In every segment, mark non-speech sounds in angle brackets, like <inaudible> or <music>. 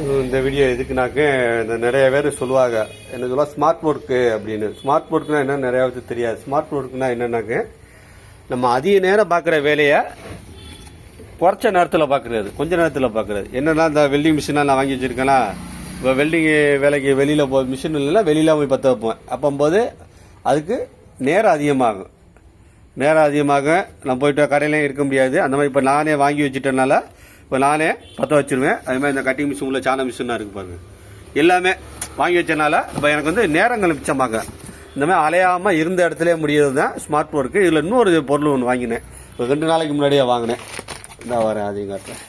இந்த வீடியோ எதுக்குனாக்க இந்த நிறைய பேர் சொல்லுவாங்க என்ன சொல்லுவா ஸ்மார்ட் ஒர்க்கு அப்படின்னு. ஸ்மார்ட் ஒர்க்குனா என்ன நிறைய பேருக்கு தெரியாது. ஸ்மார்ட் ஒர்க்குனா என்னன்னாக்க நம்ம அதிக நேரம் பார்க்குற வேலையை குறைச்ச நேரத்தில் பார்க்குறது கொஞ்ச நேரத்தில் பார்க்குறது. என்னென்னா இந்த வெல்டிங் மிஷினாக நான் வாங்கி வச்சுருக்கேன்னா இப்போ வெல்டிங் வேலைக்கு வெளியில் போ மிஷின் இல்லைன்னா வெளியில் போய் பற்ற வைப்பேன். அப்போம்போது அதுக்கு நேரம் அதிகமாகும். நேரம் அதிகமாக நான் போயிட்டு கடையிலையும் இருக்க முடியாது. அந்த மாதிரி இப்போ நானே வாங்கி வச்சுட்டனால இப்போ நானே பற்ற வச்சிருவேன். அது மாதிரி இந்த கட்டிங் மிஷின் உள்ள சாண மிஷினாக இருக்குது பாருங்க. எல்லாமே வாங்கி வச்சனால இப்போ எனக்கு வந்து நேரங்கள் மிச்சமாக. இந்த மாதிரி அலையாமல் இருந்த இடத்துல முடியறது தான் ஸ்மார்ட் ஒர்க்கு இதில் இன்னொரு பொருள் ஒன்று வாங்கினேன். இப்போ ரெண்டு நாளைக்கு முன்னாடியே வாங்கினேன். இந்த வரேன் அதையும் காட்டுறேன்.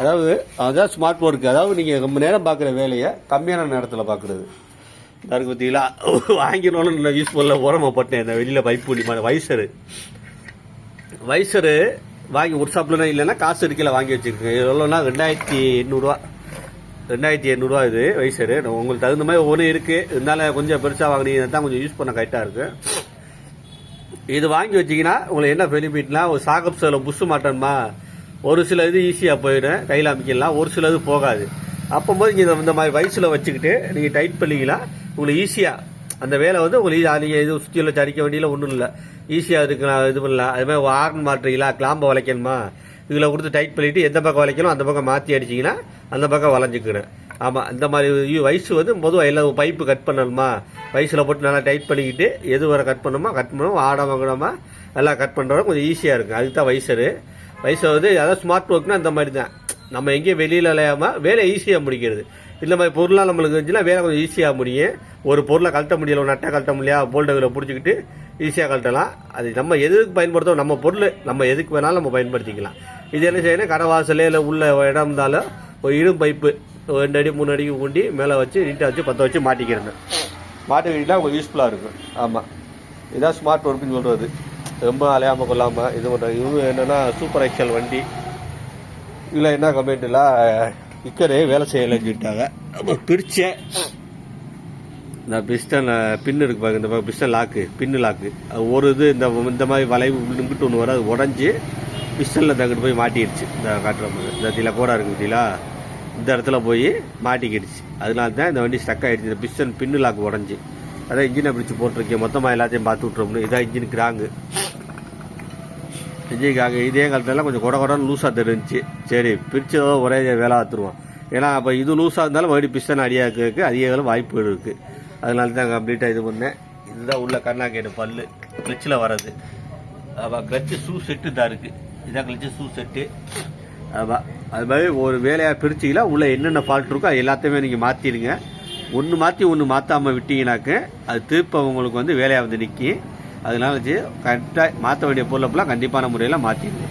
அதாவது அதுதான் ஸ்மார்ட் ஒர்க்கு அதாவது நீங்கள் ரொம்ப நேரம் பார்க்குற வேலையை கம்மியான நேரத்தில் பார்க்குறது. அதுக்கு பார்த்தீங்களா <laughs> வாங்கினோன்னு நான் யூஸ்ஃபுல்லாக உரமாக போட்டேன். இந்த வெளியில் பைப் பண்ணி வைசரு. வைசரு வாங்கி ஒரு ஷாப்லனா இல்லைன்னா காசு இருக்கையில் வாங்கி வச்சுருக்கேன். எவ்வளோன்னா ரெண்டாயிரத்தி எண்ணூறுரூவா ரெண்டாயிரத்தி எண்ணூறுரூவா இது வயசு உங்களுக்கு தகுந்த மாதிரி ஒன்று இருக்குது இருந்தாலும் கொஞ்சம் பெருசாக வாங்கினீங்கன்னா தான் கொஞ்சம் யூஸ் பண்ண கரெக்டாக இருக்குது இது வாங்கி வச்சிங்கன்னா உங்களுக்கு என்ன பெனிஃபிட்னா ஒரு சாகப் சேலம் புஷ் மாட்டணுமா ஒரு சில இது ஈஸியாக போயிடும். கையில் அமைக்கலாம். ஒரு சில இது போகாது. அப்போது நீங்கள் இந்த மாதிரி வயசில் வச்சுக்கிட்டு நீங்கள் டைட் பண்ணிக்கலாம். உங்களுக்கு ஈஸியாக அந்த வேலை வந்து உங்களுக்கு நீங்கள் இது சுற்றியில் சரிக்க வேண்டியில் ஒன்றும் இல்லை. ஈஸியாக இருக்கலாம் இது பண்ணலாம். அதுமாதிரி ஹார்ன் மாட்டுறீங்களா கிளாம்பை வளைக்கணுமா? இதில் கொடுத்து டைட் பண்ணிவிட்டு எந்த பக்கம் வளைக்கணும் அந்த பக்கம் மாற்றி அடிச்சிங்கன்னா அந்த பக்கம் வளைஞ்சிக்கணும் ஆமாம் இந்த மாதிரி வயசு வந்து பொதுவாக எல்லா பைப்பு கட் பண்ணணுமா? வயசில் போட்டு நல்லா டைட் பண்ணிக்கிட்டு எது வரை கட் பண்ணணுமா கட் பண்ணணும் ஆடாம வாங்கணுமா எல்லாம் கட் பண்ணுறோம் கொஞ்சம் ஈஸியாக இருக்கும் அதுக்கு தான் வயசரு வயசு வந்து அதாவது ஸ்மார்ட் ஒர்க்னா அந்த மாதிரி தான் நம்ம எங்கேயும் வெளியில் அலையாமல் வேலை ஈஸியாக முடிக்கிறது. இந்த மாதிரி பொருளாக நம்மளுக்கு இருந்துச்சுன்னா வேலை கொஞ்சம் ஈஸியாக முடியும். ஒரு பொருளை கழட்ட முடியல ஒரு நட்டை கழட்ட முடியா போல்டுகளை பிடிச்சிக்கிட்டு ஈஸியாக கழட்டலாம். அது நம்ம எதுக்கு பயன்படுத்தோம் நம்ம பொருள் நம்ம எதுக்கு வேணாலும் நம்ம பயன்படுத்திக்கலாம். இது என்ன செய்யணும்? கடை வாசலே இல்லை உள்ள இடம் இருந்தாலும் ஒரு இடும் பைப்பு ஒரு ரெண்டு அடி மூணு அடிக்கு ஊண்டி மேலே வச்சு நீட்டாக வச்சு பற்ற வச்சு மாட்டிக்கிறது. மாட்டிக்கிட்டா உங்களுக்கு யூஸ்ஃபுல்லாக இருக்கும். ஆமாம் இதான் ஸ்மார்ட் ஒர்க்குன்னு சொல்கிறது ரொம்ப அலையாமல் கொள்ளாமல் இது பண்ணுறது இவங்க என்னென்னா சூப்பர் எக்ஸல் வண்டி. இதில் என்ன கமெண்ட்டில் இக்கரே வேலை செய்யலைன்னு சொல்லிட்டாங்க. அப்புறம் பிரித்தேன் இந்த பிஸ்டன் பின் இருக்கு பாருங்க இந்த பிஸ்டன் லாக்கு பின்னு லாக்கு. ஒரு இது இந்த இந்த மாதிரி வளைவு நிம்பிட்டு ஒன்று வரும் அது உடஞ்சி பிஸ்டனில் தங்கிட்டு போய் மாட்டிடுச்சு. இந்த காட்டுற இந்த தில கூட இருக்கு பார்த்தீங்களா? இந்த இடத்துல போய் மாட்டிக்கிடுச்சு. அதனால தான் இந்த வண்டி ஸ்டக் ஆகிடுச்சு இந்த பிஸ்டன் பின்னு லாக்கு உடஞ்சி. அதான் இன்ஜினை பிடிச்சி போட்டிருக்கேன். மொத்தமாக எல்லாத்தையும் பார்த்து விட்றோம்னு இதான் இன்ஜின் கிராங்கு விஜய்க்காக இதே காலத்துலலாம் கொஞ்சம் கொட கொடன்னு லூஸாக தெரிஞ்சு சரி பிரிச்சதோ ஒரே வேலை ஆத்துருவோம் ஏன்னா அப்போ இது லூஸாக இருந்தாலும் மறுபடியும் பிஸ்டன் இருக்குது அதிக வாய்ப்புகள் இருக்குது அதனால தான் கம்ப்ளீட்டாக இது பண்ணேன். இதுதான் உள்ள கண்ணாக்கேடு பல்லு. கிளச்சில் வர்றது. ஆமாம் கிளச்சு ஷூ செட்டு தான் இருக்குது இதான் கிளச்சு ஷூ செட்டு ஆமாம் அது மாதிரி ஒரு வேலையாக பிரிச்சிங்களா உள்ளே என்னென்ன ஃபால்ட் இருக்கோ அது எல்லாத்தையுமே நீங்கள் மாற்றிடுங்க ஒன்று மாற்றி ஒன்று மாற்றாமல் விட்டிங்கனாக்க அது திருப்பவங்களுக்கு வந்து வேலையாக வந்து நிற்கி அதனால கரெக்டாக மாற்ற வேண்டிய பொருளப்பெல்லாம் கண்டிப்பான முறையில் மாற்றிடுது